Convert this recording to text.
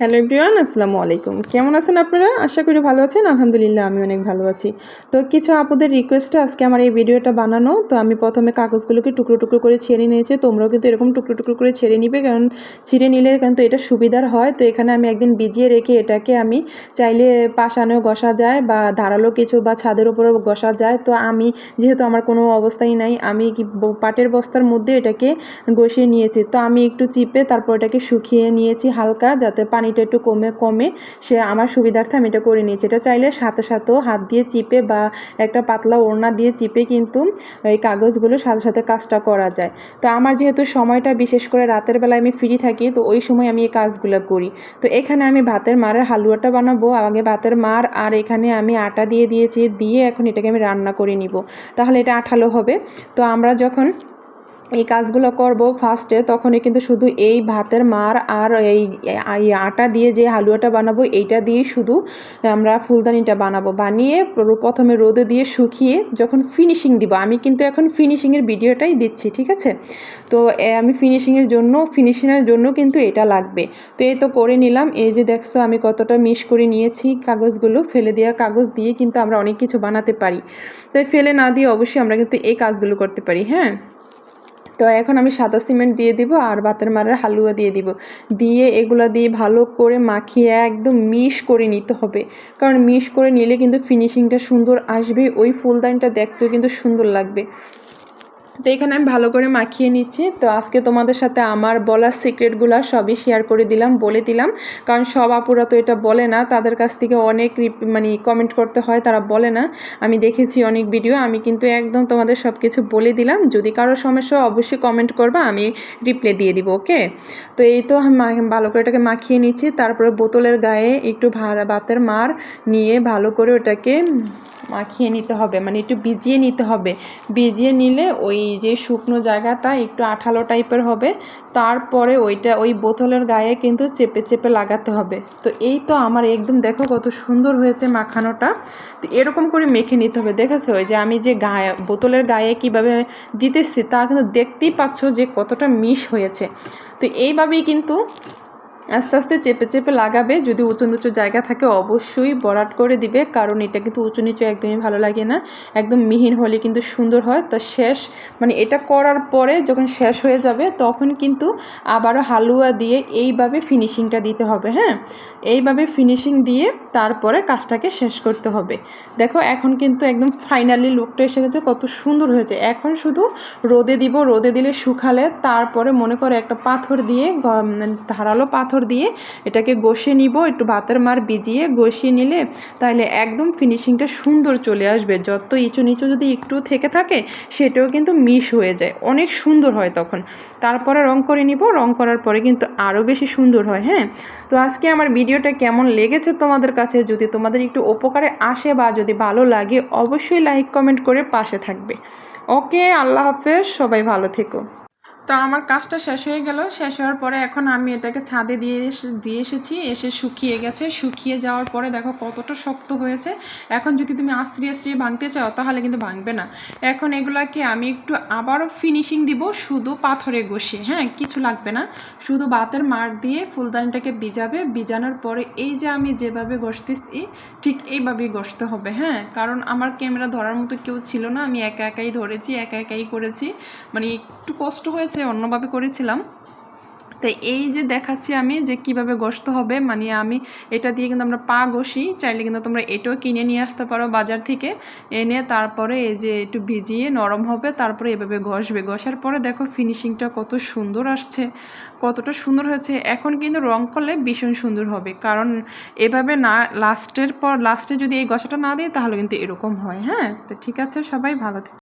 Hello everyone, আসসালামু আলাইকুম। কেমন আছেন আপনারা? আশা করি ভালো আছেন। আলহামদুলিল্লাহ আমি অনেক ভালো আছি। তো কিছু আপুদের রিকোয়েস্টে আজকে আমার এই ভিডিওটা বানানো। তো আমি প্রথমে কাগজগুলোকে টুকরো টুকরো করে ছেড়ে নিয়েছি। তোমরাও কিন্তু এরকম টুকরো টুকরো করে ছেড়ে নিবে। কারণ ছিঁড়ে নিলে কিন্তু এটা সুবিধার হয়। তো এখানে আমি একদিন ভিজিয়ে রেখে এটাকে আমি চাইলে পাশানেও ঘষা যায় বা ধারালো কিছু বা ছাদের উপরেও ঘষা যায়। তো আমি, যেহেতু আমার কোনো অবস্থাই নাই, আমি কি পাটের বস্তার মধ্যে এটাকে ঘষিয়ে নিয়েছি। তো আমি একটু চিপে তারপর এটাকে শুকিয়ে নিয়েছি হালকা, যাতে পানিটা একটু কমে কমে সে আমার সুবিধার্থে আমি এটা করে নিয়েছি। এটা চাইলে সাথে সাথেও হাত দিয়ে চিপে বা একটা পাতলা ওড়না দিয়ে চিপে কিন্তু এই কাগজগুলো সাথে সাথে কাজটা করা যায়। তো আমার যেহেতু সময়টা বিশেষ করে রাতের বেলায় আমি ফ্রি থাকি, তো ওই সময় আমি এই কাজগুলো করি। তো এখানে আমি ভাতের মারের হালুয়াটা বানাবো, আগে ভাতের মার আর এখানে আমি আটা দিয়ে দিয়েছি, দিয়ে এখন এটাকে আমি রান্না করে নিব। তাহলে এটা আঠালো হবে। তো আমরা যখন এই কাজগুলো করব ফার্স্টে তখনই কিন্তু শুধু এই ভাতের মার আর এই আটা দিয়ে যে হালুয়াটা বানাবো, এইটা দিয়ে শুধু আমরা ফুলদানিটা বানাবো। বানিয়ে প্রথমে রোদে দিয়ে শুকিয়ে যখন ফিনিশিং দিব, আমি কিন্তু এখন ফিনিশিংয়ের ভিডিওটাই দিচ্ছি, ঠিক আছে? তো আমি ফিনিশিংয়ের জন্য ফিনিশিংয়ের জন্য কিন্তু এটা লাগবে। তো, এই তো করে নিলাম। এই যে দেখছ, আমি কতটা মিশ করে নিয়েছি কাগজগুলো, ফেলে দেওয়া কাগজ দিয়ে কিন্তু আমরা অনেক কিছু বানাতে পারি। তাই ফেলে না দিয়ে অবশ্যই আমরা কিন্তু এই কাজগুলো করতে পারি হ্যাঁ? তো এখন আমি সাদা সিমেন্ট দিয়ে দিব আর বাতের মারের হালুয়া দিয়ে দিব। দিয়ে এগুলো দিয়ে ভালো করে মাখিয়ে একদম মিশ করে নিতে হবে। কারণ মিশ করে নিলে কিন্তু ফিনিশিংটা সুন্দর আসবে, ওই ফুলদানিটা দেখতেও কিন্তু সুন্দর লাগবে। তো এখানে আমি ভালো করে মাখিয়ে নিচ্ছি। তো আজকে তোমাদের সাথে আমার বলার সিক্রেটগুলো সবই শেয়ার করে দিলাম, বলে দিলাম। কারণ সব আপুরা তো এটা বলে না, তাদের কাছ থেকে অনেক মানে কমেন্ট করতে হয়, তারা বলে না। আমি দেখেছি অনেক ভিডিও আমি কিন্তু একদম তোমাদের সব কিছু বলে দিলাম। যদি কারও সমস্যা অবশ্যই কমেন্ট করবা, আমি রিপ্লাই দিয়ে দিব ওকে তো এই তো আমি ভালো করে এটাকে মাখিয়ে নিচ্ছি। তারপরে বোতলের গায়ে একটু ভাড়া বাতের মার নিয়ে ভালো করে ওটাকে মাখিয়ে নিতে হবে। মানে একটু ভিজিয়ে নিতে হবে। ভিজিয়ে নিলে ওই যে শুকনো জায়গাটা একটু আঠালো টাইপের হবে, তারপরে ওইটা ওই বোতলের গায়ে কিন্তু চেপে চেপে লাগাতে হবে। তো এই তো আমার একদম দেখো কত সুন্দর হয়েছে মাখানোটা। তো এরকম করে মেখে নিতে হবে। দেখেছ? ওই যে আমি যে গায়ে, বোতলের গায়ে কীভাবে দিতেছি তা কিন্তু দেখতেই পাচ্ছ যে কতটা মিশ হয়েছে। তো এইভাবেই কিন্তু আস্তে আস্তে চেপে চেপে লাগাবে। যদি উঁচু নিচু জায়গা থাকে, অবশ্যই বরাট করে দিবে, কারণ এটা কিন্তু উঁচু নিচু একদমই ভালো লাগে না। একদম মিহিন হলে কিন্তু সুন্দর হয়। তো শেষ মানে এটা করার পরে যখন শেষ হয়ে যাবে, তখন কিন্তু আবারও হালুয়া দিয়ে এইভাবে ফিনিশিংটা দিতে হবে হ্যাঁ? এইভাবে ফিনিশিং দিয়ে তারপরে কাজটাকে শেষ করতে হবে। দেখো, এখন কিন্তু একদম ফাইনালি লুকটা এসে গেছে, কত সুন্দর হয়েছে। এখন শুধু রোদে দিব, রোদে দিলে শুকালে, তারপরে মনে করে একটা পাথর দিয়ে মানে ধারালো পাথর দিয়ে এটাকে ঘষে নিব, একটু ভাতের মার ভিজিয়ে ঘষিয়ে নিলে তাহলে একদম ফিনিশিংটা সুন্দর চলে আসবে। যত ইঁচু নিচু যদি একটু থেকে থাকে, সেটাও কিন্তু মিশ হয়ে যায়। অনেক সুন্দর হয় তখন। তারপরে রং করে নিব। রং করার পরে কিন্তু আরও বেশি সুন্দর হয় হ্যাঁ? তো আজকে আমার ভিডিওটা কেমন লেগেছে তোমাদের কাছে, যদি তোমাদের একটু উপকারে আসে বা যদি ভালো লাগে, অবশ্যই লাইক কমেন্ট করে পাশে থাকবে। ওকে, আল্লাহ হাফেজ, সবাই ভালো থেকো। তো আমার কাজটা শেষ হয়ে গেল। শেষ হওয়ার পরে এখন আমি এটাকে ছাদে দিয়ে দিয়ে এসেছি। এসে শুকিয়ে গেছে। শুকিয়ে যাওয়ার পরে দেখো কতটা শক্ত হয়েছে। এখন যদি তুমি আশ্রি আশ্রিয়ে ভাঙতে চাও তাহলে কিন্তু ভাঙবে না। এখন এগুলাকে আমি একটু আবারও ফিনিশিং দিব শুধু পাথরে ঘষে। হ্যাঁ কিছু লাগবে না। শুধু বাতের মার দিয়ে ফুলদানিটাকে ভিজাবে। ভিজানোর পরে এই যে আমি যেভাবে ঘষতেছি, ঠিক এইভাবেই ঘষতে হবে। হ্যাঁ কারণ আমার ক্যামেরা ধরার মতো কেউ ছিল না। আমি একা একাই ধরেছি, একা একাই করেছি। মানে একটু কষ্ট হয়েছে অন্যভাবে করেছিলাম। তো এই যে দেখাচ্ছি আমি যে কীভাবে ঘষতে হবে মানে আমি এটা দিয়ে কিন্তু আমরা পা ঘষি, চাইলে কিন্তু তোমরা এটাও কিনে নিয়ে আসতে পারো বাজার থেকে। এনে তারপরে এই যে একটু ভিজিয়ে নরম হবে, তারপরে এভাবে ঘষবে। ঘষার পরে দেখো ফিনিশিংটা কত সুন্দর আসছে, কতটা সুন্দর হয়েছে। এখন কিন্তু রং করলে ভীষণ সুন্দর হবে, কারণ এভাবে না লাস্টের পর লাস্টে যদি এই ঘষাটা না দিই, তাহলে কিন্তু এরকম হয় হ্যাঁ? তো ঠিক আছে সবাই, ভালো থেকো।